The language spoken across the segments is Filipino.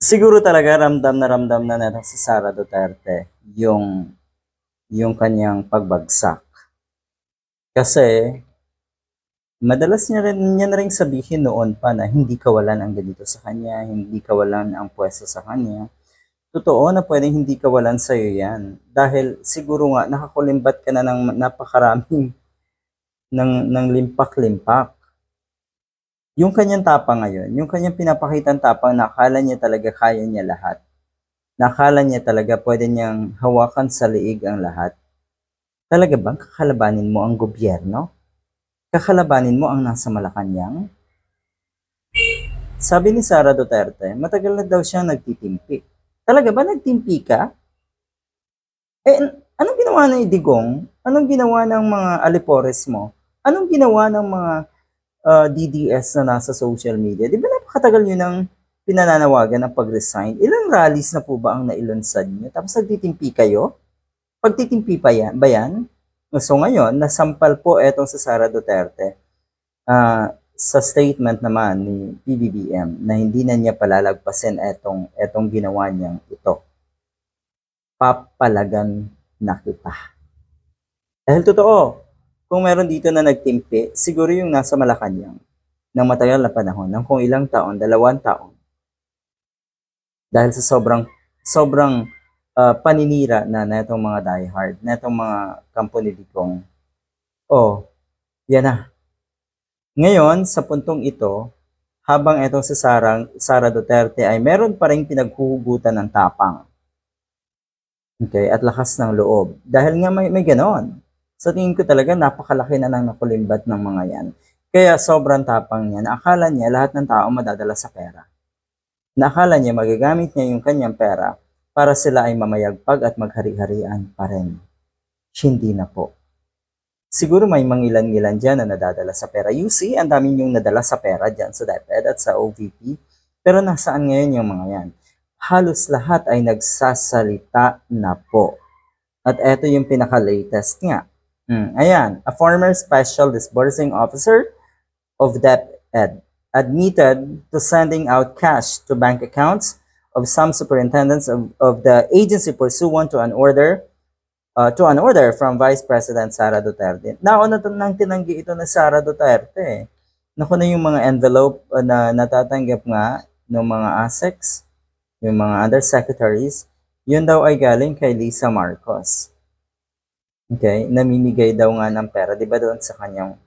Siguro talaga ramdam na ramdam na natin si Sara Duterte yung yung kanyang pagbagsak. Kasi madalas niya rin niya na rin sabihin noon pa na hindi kawalan ang ganito sa kanya, hindi kawalan ang pwesto sa kanya. Totoo na pwedeng hindi kawalan sa iyo yan. Dahil siguro nga nakakulimbat ka na ng napakaraming ng, ng limpak-limpak. Yung kanyang tapang ngayon, yung kanyang pinapakitang tapang na akala niya talaga kaya niya lahat. Nakala niya talaga pwede niyang hawakan sa liig ang lahat. Talaga bang kakalabanin mo ang gobyerno? Kakalabanin mo ang nasa Malacanang? Sabi ni Sara Duterte, matagal na daw siyang nagtitimpi. Talaga ba nagtimpi ka? Eh, anong ginawa ng Idigong? Anong ginawa ng mga alipores mo? Anong ginawa ng mga uh, DDS na nasa social media? Di ba napakatagal nyo ng pinananawagan ng pag-resign? Ilang rallies na po ba ang nailunsad nyo? Tapos nagtitimpi kayo? Pagtitimpi pa yan, ba yan? So ngayon, nasampal po etong sa Sara Duterte ah, sa statement naman ni PBBM na hindi na niya palalagpasin etong, etong ginawa niyang ito. Papalagan na kita. Dahil totoo, kung meron dito na nagtimpi, siguro yung nasa Malacanang ng matagal na panahon, ng kung ilang taon, dalawang taon. Dahil sa sobrang, sobrang ah, paninira na netong mga diehard, netong mga kampo ni Digong. Oh, yan na. Ngayon, sa puntong ito, habang itong si Sarang, Sara Duterte ay meron pa rin pinaghuhugutan ng tapang. Okay, at lakas ng loob. Dahil nga may, may ganon. Sa tingin ko talaga, napakalaki na ng nakulimbat ng mga yan. Kaya sobrang tapang niya. Naakala niya lahat ng tao madadala sa pera. Naakala niya magagamit niya yung kanyang pera para sila ay mamayagpag at maghari-harian pa rin. Hindi na po. Siguro may mangilan-ngilan dyan na nadadala sa pera. You see, ang dami yung nadala sa pera dyan sa DepEd at sa OVP. Pero nasaan ngayon yung mga yan? Halos lahat ay nagsasalita na po. At eto yung pinaka-latest nga. Hmm, ayan, a former special disbursing officer of DepEd admitted to sending out cash to bank accounts of some superintendents of, of the agency pursuant to an order uh, to an order from Vice President Sara Duterte. Nauna to nang tinanggi ito na Sara Duterte. Naku na yung mga envelope uh, na natatanggap nga ng mga ASECs, yung mga undersecretaries, yun daw ay galing kay Lisa Marcos. Okay? Namimigay daw nga ng pera, di ba doon sa kanyang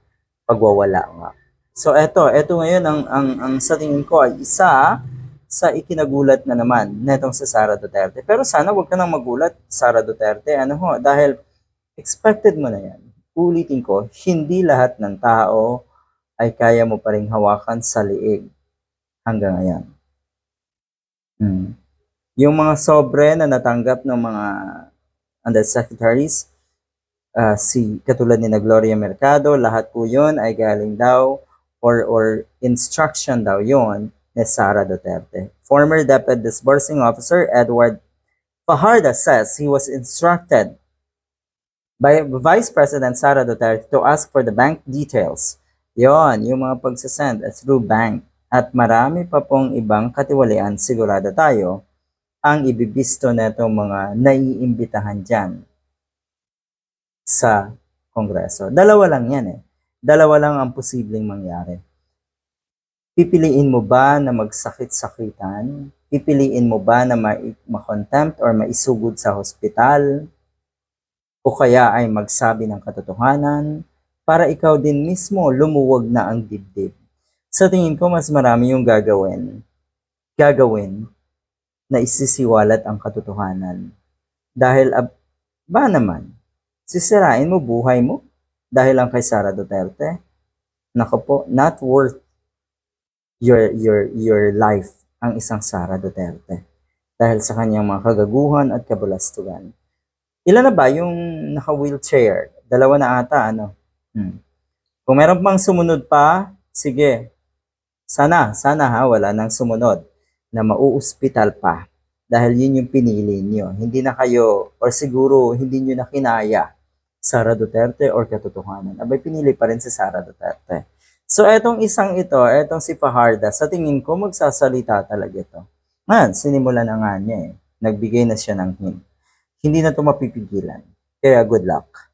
pagwawala nga. So eto, eto ngayon ang, ang, ang sa tingin ko ay isa sa ikinagulat na naman netong sa Sara Duterte. Pero sana wag ka nang magulat, Sara Duterte. Ano ho, dahil expected mo na yan. Ulitin ko, hindi lahat ng tao ay kaya mo pa rin hawakan sa liig hanggang ngayon. Hmm. Yung mga sobre na natanggap ng mga undersecretaries, ah, si katulad ni na Gloria Mercado, lahat po yun ay galing daw or, or instruction daw yon ni Sara Duterte. Former DepEd Disbursing Officer Edward Fajarda says he was instructed by Vice President Sara Duterte to ask for the bank details. Yon, yung mga pagsasend through bank. At marami pa pong ibang katiwalian, sigurado tayo, ang ibibisto na mga naiimbitahan dyan sa Kongreso. Dalawa lang yan eh. Dalawa lang ang posibleng mangyari. Pipiliin mo ba na magsakit-sakitan? Pipiliin mo ba na ma- ma-contempt or maisugod sa hospital? O kaya ay magsabi ng katotohanan para ikaw din mismo lumuwag na ang dibdib? Sa tingin ko, mas marami yung gagawin. Gagawin na isisiwalat ang katotohanan. Dahil, ba naman, sisirain mo buhay mo dahil lang kay Sara Duterte? Nako po, not worth your your your life ang isang Sara Duterte dahil sa kanyang mga kagaguhan at kabulastugan. Ilan na ba yung naka-wheelchair? Dalawa na ata, ano? Hmm. Kung meron pang sumunod pa, sige. Sana, sana ha, wala nang sumunod na mauuspital pa. Dahil yun yung pinili niyo. Hindi na kayo, or siguro hindi niyo na kinaya Sara Duterte or katotohanan. Abay, pinili pa rin si Sara Duterte. So, etong isang ito, etong si Fajarda, sa tingin ko, magsasalita talaga ito. Nga, sinimulan na nga niya eh. Nagbigay na siya ng hint. Hindi na to mapipigilan. Kaya good luck.